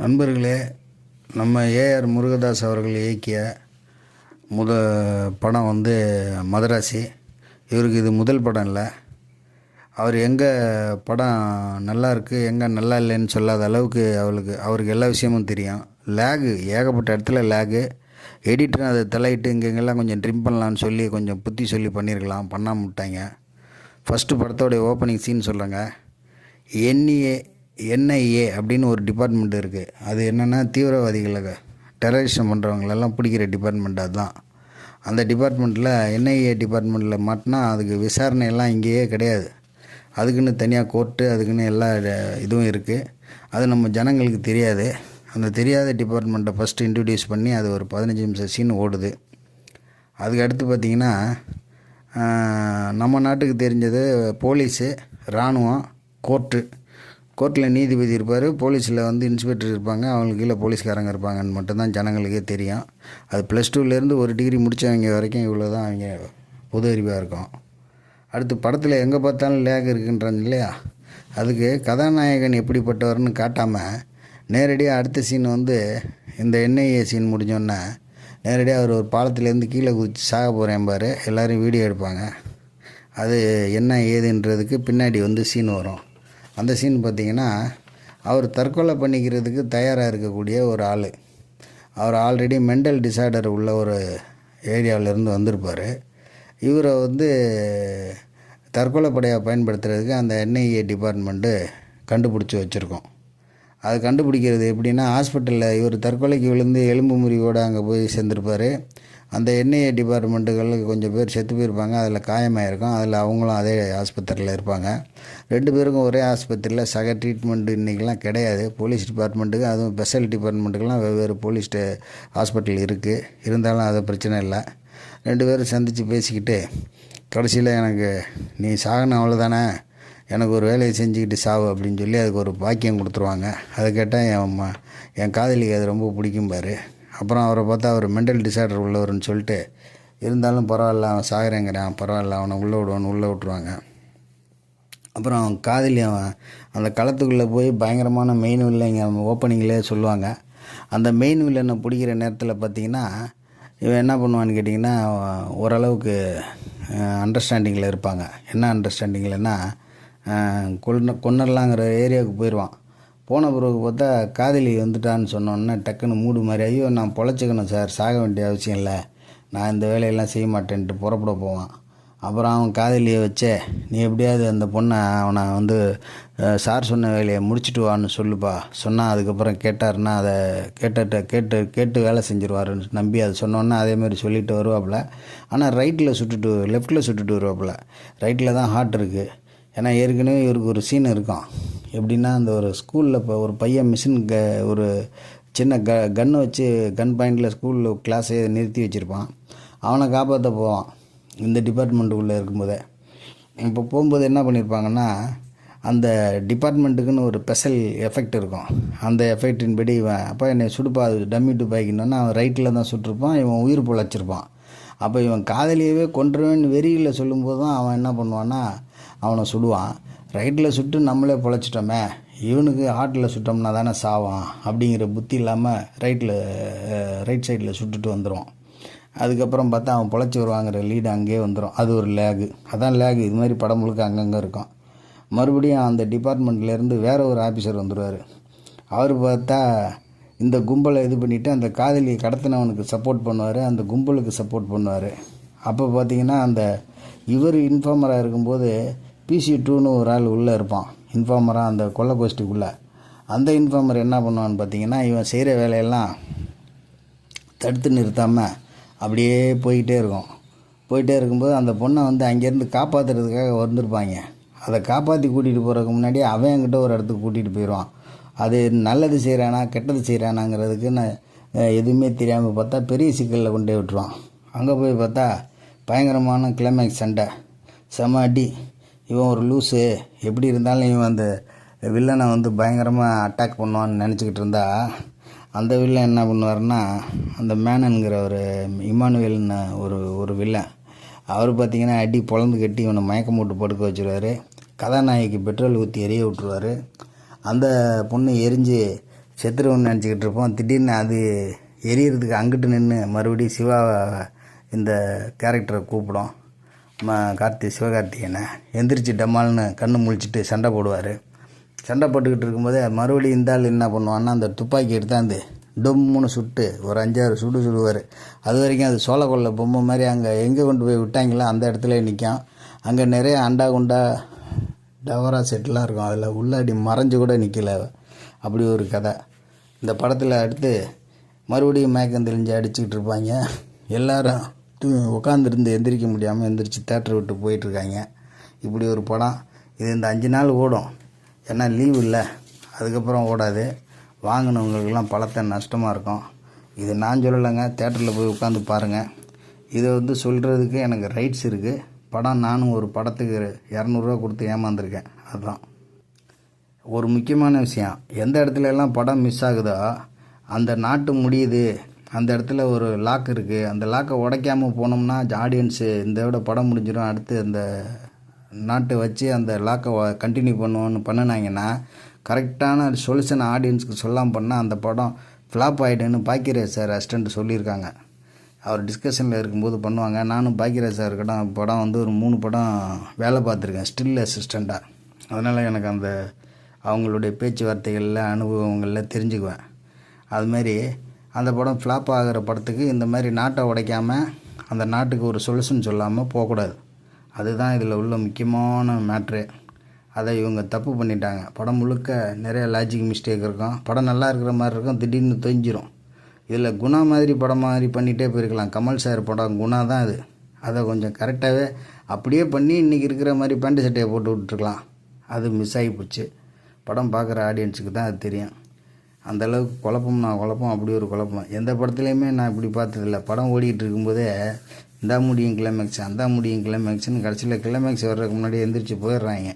நண்பர்களே நம்ம ஏஆர் முருகதாஸ் அவர்கள் இயக்கிய முத படம் வந்து மதராசி. இவருக்கு இது முதல் படம் இல்லை. அவர் எங்கே படம் நல்லா இருக்குது எங்கே நல்லா இல்லைன்னு சொல்லாத அளவுக்கு அவளுக்கு அவருக்கு எல்லா விஷயமும் தெரியும். லேகு ஏகப்பட்ட இடத்துல லேகு எடிட்டர் அதை தலையிட்டு இங்கெங்கெல்லாம் கொஞ்சம் ட்ரிம் பண்ணலான்னு சொல்லி கொஞ்சம் புத்தி சொல்லி பண்ணியிருக்கலாம் பண்ணாமல் விட்டாங்க. ஃபஸ்ட்டு படத்தோடைய ஓப்பனிங் சீன் சொல்கிறேங்க எண்ணியே என்ஐஏ அப்படின்னு ஒரு டிபார்ட்மெண்ட் இருக்குது அது என்னென்னா தீவிரவாதிகளை டெரரிசம் பண்ணுறவங்களெல்லாம் பிடிக்கிற டிபார்ட்மெண்ட் அதுதான். அந்த டிபார்ட்மெண்ட்டில் என்ஐஏ டிபார்ட்மெண்ட்டில் மாட்டினா அதுக்கு விசாரணை எல்லாம் இங்கேயே கிடையாது. அதுக்குன்னு தனியாக கோர்ட்டு அதுக்குன்னு எல்லா இதுவும் இருக்குது அது நம்ம ஜனங்களுக்கு தெரியாது. அந்த தெரியாத டிபார்ட்மெண்ட்டை ஃபஸ்ட்டு இன்ட்ரடியூஸ் பண்ணி அது ஒரு பதினஞ்சு நிமிஷம் சீன் ஓடுது. அதுக்கு அடுத்து பார்த்திங்கன்னா நம்ம நாட்டுக்கு தெரிஞ்சது போலீஸு இராணுவம் கோர்ட்டு கோர்ட்டில் நீதிபதி இருப்பார் போலீஸில் வந்து இன்ஸ்பெக்டர் இருப்பாங்க அவங்களுக்கு கீழே போலீஸ்காரங்க இருப்பாங்கன்னு மட்டும்தான் ஜனங்களுக்கே தெரியும். அது ப்ளஸ் டூலேருந்து ஒரு டிகிரி முடித்தவங்க வரைக்கும் இவ்வளோ தான் அவங்க பொது அறிவாக இருக்கும். அடுத்து படத்தில் எங்கே பார்த்தாலும் லேக் இருக்குன்றாங்க இல்லையா? அதுக்கு கதாநாயகன் எப்படிப்பட்டவர்னு காட்டாமல் நேரடியாக அடுத்த சீன் வந்து இந்த என்ஐஏ சீன் முடிஞ்சோன்னே நேரடியாக அவர் ஒரு பாலத்துலேருந்து கீழே குதிச்சு சாக போகிறேன் பாரு எல்லோரும் வீடியோ எடுப்பாங்க. அது என்ன ஏதுன்றதுக்கு பின்னாடி வந்து சீன் வரும். அந்த சீன் பார்த்தீங்கன்னா அவர் தற்கொலை பண்ணிக்கிறதுக்கு தயாராக இருக்கக்கூடிய ஒரு ஆள். அவர் ஆல்ரெடி மென்டல் டிசார்டர் உள்ள ஒரு ஏரியாவிலேருந்து வந்திருப்பார். இவரை வந்து தற்கொலை படையாக பயன்படுத்துறதுக்கு அந்த என்ஐஏ டிபார்ட்மெண்ட்டு கண்டுபிடிச்சி வச்சுருக்கோம். அது கண்டுபிடிக்கிறது எப்படின்னா ஹாஸ்பிட்டலில் இவர் தற்கொலைக்கு விழுந்து எலும்பு முறிவோடு அங்கே போய் சேர்ந்துருப்பார். அந்த என்ஐஏ டிபார்ட்மெண்ட்டுகளுக்கு கொஞ்சம் பேர் செத்து போயிருப்பாங்க அதில் காயமாயிருக்கும் அதில் அவங்களும் அதே ஆஸ்பத்திரியில் இருப்பாங்க. ரெண்டு பேருக்கும் ஒரே ஆஸ்பத்திரியில் சக ட்ரீட்மெண்ட் இன்றைக்கெலாம் கிடையாது. போலீஸ் டிபார்ட்மெண்ட்டுக்கு அதுவும் ஸ்பெஷல் டிபார்ட்மெண்ட்டுக்கெலாம் வெவ்வேறு போலீஸ் ஹாஸ்பிட்டல் இருக்குது இருந்தாலும் அது பிரச்சனை இல்லை. ரெண்டு பேரும் சந்தித்து பேசிக்கிட்டு கடைசியில் எனக்கு நீ சாகணும் அவ்வளோதானே எனக்கு ஒரு வேலையை செஞ்சுக்கிட்டு சாவு அப்படின்னு சொல்லி அதுக்கு ஒரு பாக்கியம் கொடுத்துருவாங்க. அதை கேட்டால் என் அம்மா என் காதலிக்கு அது ரொம்ப பிடிக்கும் பாரு. அப்புறம் அவரை பார்த்தா அவர் மென்டல் டிசார்டர் உள்ளவர்னு சொல்லிட்டு இருந்தாலும் பரவாயில்ல அவன் சாகிறேங்கிறான் பரவாயில்ல அவனை உள்ளே விடுவான்னு உள்ளே விட்ருவாங்க அப்புறம் அவன் காதலி அவன் அந்த களத்துக்குள்ளே போய் பயங்கரமான மெயின் வில்லைங்க ஓப்பனிங்லேயே சொல்லுவாங்க. அந்த மெயின் வில்லனை பிடிக்கிற நேரத்தில் பார்த்தீங்கன்னா இவன் என்ன பண்ணுவான்னு கேட்டிங்கன்னா ஓரளவுக்கு அண்டர்ஸ்டாண்டிங்கில் இருப்பாங்க. என்ன அண்டர்ஸ்டாண்டிங்கில்னா கொன்ன கொன்னர்லாங்கிற ஏரியாவுக்கு போயிடுவான் போன பிறகு பார்த்தா காதலி வந்துட்டான்னு சொன்னோன்னே டக்குன்னு மூடு மாதிரி ஐயோ நான் பொழைச்சிக்கணும் சார் சாக வேண்டிய அவசியம் இல்லை. நான் இந்த வேலையெல்லாம் செய்ய மாட்டேன்ட்டு புறப்பட போவான். அப்புறம் அவன் காதலியை வச்சே நீ எப்படியாவது அந்த பொண்ணை அவனை வந்து சார் சொன்ன வேலையை முடிச்சிட்டு வான்னு சொல்லுப்பா. சொன்னால் அதுக்கப்புறம் கேட்டார்னா அதை கேட்டுட்ட கேட்டு கேட்டு வேலை செஞ்சிருவாருன்னு நம்பி அதை சொன்னோன்னே அதேமாதிரி சொல்லிட்டு வருவாப்புல. ஆனால் ரைட்டில் சுட்டுட்டு லெஃப்ட்டில் சுட்டுட்டு வருவாப்புல. ரைட்டில் தான் ஹார்ட் இருக்குது ஏன்னா ஏற்கனவே இவருக்கு ஒரு சீன் இருக்கும் எப்படின்னா அந்த ஒரு ஸ்கூலில் இப்போ ஒரு பையன் மிஷின் க ஒரு சின்ன க கன்னை வச்சு கன் பாயிண்டில் ஸ்கூலில் கிளாஸே நிறுத்தி வச்சுருப்பான். அவனை காப்பாற்ற போவான் இந்த டிபார்ட்மெண்ட்டுக்குள்ளே இருக்கும்போதே. இப்போ போகும்போது என்ன பண்ணியிருப்பாங்கன்னா அந்த டிபார்ட்மெண்ட்டுக்குன்னு ஒரு ஸ்பெஷல் எஃபெக்ட் இருக்கும். அந்த எஃபெக்டின் படி இவன் அப்போ என்னை சுடுப்பா அது டம்மி பாய்க்கணுன்னா அவன் ரைட்டில் தான் சுட்டிருப்பான் இவன் உயிர் பொழைச்சிருப்பான். அப்போ இவன் காதலியவே கொன்றுவேன்னு வெறியில் சொல்லும்போது தான் அவன் என்ன பண்ணுவான்னா அவனை சுடுவான். ரைட்டில் சுட்டு நம்மளே பொழைச்சிட்டோமே இவனுக்கு ஹார்ட்டில் சுட்டோம்னா தானே சாவான் அப்படிங்கிற புத்தி இல்லாமல் ரைட்டில் ரைட் சைடில் சுட்டுட்டு வந்துடுவான் அதுக்கப்புறம் பார்த்தா அவன் பொழைச்சி வருவாங்கிற லீடு அங்கேயே வந்துடும் அது ஒரு லேகு அதான் லேகு இது மாதிரி படம் முழுக்க அங்கங்கே இருக்கும். மறுபடியும் அந்த டிபார்ட்மெண்ட்லேருந்து வேற ஒரு ஆஃபீஸர் வந்துடுவார் அவர் பார்த்தா இந்த கும்பலை இது பண்ணிவிட்டு அந்த காதலியை கடத்தினவனுக்கு சப்போர்ட் பண்ணுவார் அந்த கும்பலுக்கு சப்போர்ட் பண்ணுவார். அப்போ பார்த்தீங்கன்னா அந்த இவர் இன்ஃபார்மராக இருக்கும்போது பிசி டூன்னு ஒரு ஆள் உள்ளே இருப்பான். இன்ஃபார்மராக அந்த கொள்ளை கோஷ்டிக்குள்ளே. அந்த இன்ஃபார்மர் என்ன பண்ணுவான்னு பார்த்தீங்கன்னா இவன் செய்கிற வேலையெல்லாம் தடுத்து நிறுத்தாமல் அப்படியே போய்கிட்டே இருக்கும். போயிட்டே இருக்கும்போது அந்த பொண்ணை வந்து அங்கேருந்து காப்பாற்றுறதுக்காக வந்திருப்பாங்க. அதை காப்பாற்றி கூட்டிகிட்டு போகிறதுக்கு முன்னாடி அவன் என்கிட்ட ஒரு இடத்துக்கு கூட்டிகிட்டு போயிடுவான் அது நல்லது செய்கிறானா கெட்டது செய்கிறானாங்கிறதுக்கு நான் எதுவுமே தெரியாமல் பார்த்தா பெரிய சிக்கலில் கொண்டு போய் விட்டுருவான். அங்கே போய் பார்த்தா பயங்கரமான கிளைமேக்ஸ் சண்டை. செம அடி. இவன் ஒரு லூஸு எப்படி இருந்தாலும் இவன் அந்த வில்லனை வந்து பயங்கரமாக அட்டாக் பண்ணுவான்னு நினச்சிக்கிட்டு இருந்தா அந்த வில்லன் என்ன பண்ணுவார்னா அந்த மேனன்கிற ஒரு இமானுவேல்னு ஒரு ஒரு வில்லன் அவர் பார்த்தீங்கன்னா அடி பொழந்து கட்டி இவனை மயக்கம் போட்டு படுக்க வச்சிருவாரு. கதாநாயகி பெட்ரோல் ஊற்றி எரிய விட்ருவாரு அந்த பொண்ணு எரிஞ்சு செத்துருவோம்னு நினச்சிக்கிட்டு இருப்போம். திடீர்னு அது எரியறதுக்கு அங்கிட்டு நின்று மறுபடியும் சிவா இந்த கேரக்டரை கூப்பிடும். ம கார்த்தி சிவகார்த்திகேயனை. எந்திரிச்சு டம்மால்னு கண்ணு முழிச்சிட்டு சண்டை போடுவார். சண்டை போட்டுக்கிட்டு இருக்கும்போதே மறுபடியும் இந்த ஆள் என்ன பண்ணுவான்னா அந்த துப்பாக்கி எடுத்தாந்து டொம்முன்னு சுட்டு ஒரு அஞ்சாறு சுடு சுடுவார். அது வரைக்கும் அது சோளக்கொல்லை பொம்மை மாதிரி அங்கே எங்கே கொண்டு போய் விட்டாங்களோ அந்த இடத்துல நிற்கும் அங்கே நிறைய அண்டா குண்டா டவரா செட்லாம் இருக்கும். அதில் உள்ளாடி மறைஞ்சு கூட நிற்கல அப்படி ஒரு கதை. இந்த படத்தில் அடுத்து மறுபடியும் மயக்கம் தெளிஞ்சு அடிச்சுக்கிட்டு இருப்பாங்க. எல்லாரும் தூ உட்காந்துருந்து எந்திரிக்க முடியாமல் எந்திரிச்சு தேட்டர் விட்டு போயிட்டுருக்காங்க. இப்படி ஒரு படம். இது இந்த அஞ்சு நாள் ஓடும். ஏன்னா லீவ் இல்லை. அதுக்கப்புறம் ஓடாது. வாங்கினவங்களுக்கெல்லாம் பழத்தை நஷ்டமாக இருக்கும். இது நான் சொல்லலைங்க. தேட்டரில் போய் உட்காந்து பாருங்கள் இதை வந்து சொல்கிறதுக்கு எனக்கு ரைட்ஸ் இருக்குது படம் நானும் ஒரு படத்துக்கு இரநூறுவா கொடுத்து ஏமாந்துருக்கேன். அதுதான் ஒரு முக்கியமான விஷயம். எந்த இடத்துல எல்லாம் படம் மிஸ் ஆகுதோ அந்த நாட்டு முடியுது. அந்த இடத்துல ஒரு லாக் இருக்குது அந்த லாக்கை உடைக்காம போனோம்னா ஆடியன்ஸு இந்த விட படம் முடிஞ்சிடும். அடுத்து அந்த நாட்டை வச்சு அந்த லாக்கை கண்டினியூ பண்ணுவோன்னு பண்ணினாங்கன்னா கரெக்டான சொல்யூஷன் ஆடியன்ஸுக்கு சொல்லாமல் பண்ணால் அந்த படம் ஃப்ளாப் ஆகிடுன்னு பாக்கிரே சார் அசிஸ்டண்ட் சொல்லியிருக்காங்க. அவர் டிஸ்கஷனில் இருக்கும்போது பண்ணுவாங்க. நானும் பாக்கியராஜ் சார் கிட்ட படம் வந்து ஒரு மூணு படம் வேலை பார்த்துருக்கேன். ஸ்டில் அசிஸ்டண்ட்டாக அதனால் எனக்கு அந்த அவங்களுடைய பேச்சுவார்த்தைகளில் அனுபவங்களில் தெரிஞ்சுக்குவேன். அதுமாரி அந்த படம் ஃப்ளாப் ஆகிற படத்துக்கு இந்த மாதிரி நாட்டை உடைக்காமல் அந்த நாட்டுக்கு ஒரு சொல்யூஷன் சொல்லாமல் போகக்கூடாது. அதுதான் இதில் உள்ள முக்கியமான மேட்ரு அதை இவங்க தப்பு பண்ணிட்டாங்க. படம் முழுக்க நிறைய லாஜிக் மிஸ்டேக் இருக்கும். படம் நல்லா இருக்கிற மாதிரி இருக்கும். திடீர்னு தொஞ்சிரும் இதில் குணா மாதிரி படம் மாதிரி பண்ணிகிட்டே போயிருக்கலாம். கமல் சார் படம் குணா தான் அது. அதை கொஞ்சம் கரெக்டாகவே அப்படியே பண்ணி இன்றைக்கி இருக்கிற மாதிரி பேண்ட் சட்டையை போட்டு விட்ருக்கலாம் அது மிஸ் ஆகி போச்சு. படம் பார்க்குற ஆடியன்ஸுக்கு தான் அது தெரியும். அந்த அளவுக்கு குழப்பம் நான் குழப்பம் அப்படி ஒரு குழப்பம். எந்த படத்துலையுமே நான் இப்படி பார்த்ததில்ல. படம் ஓடிக்கிட்டு இருக்கும்போதே இந்த முடியும் கிளைமேக்ஸ் அந்த முடியும் கிளைமேக்ஸ்னு கடைசியில் கிளைமேக்ஸ் வர்றதுக்கு முன்னாடி எந்திரிச்சு போயிடுறாங்க.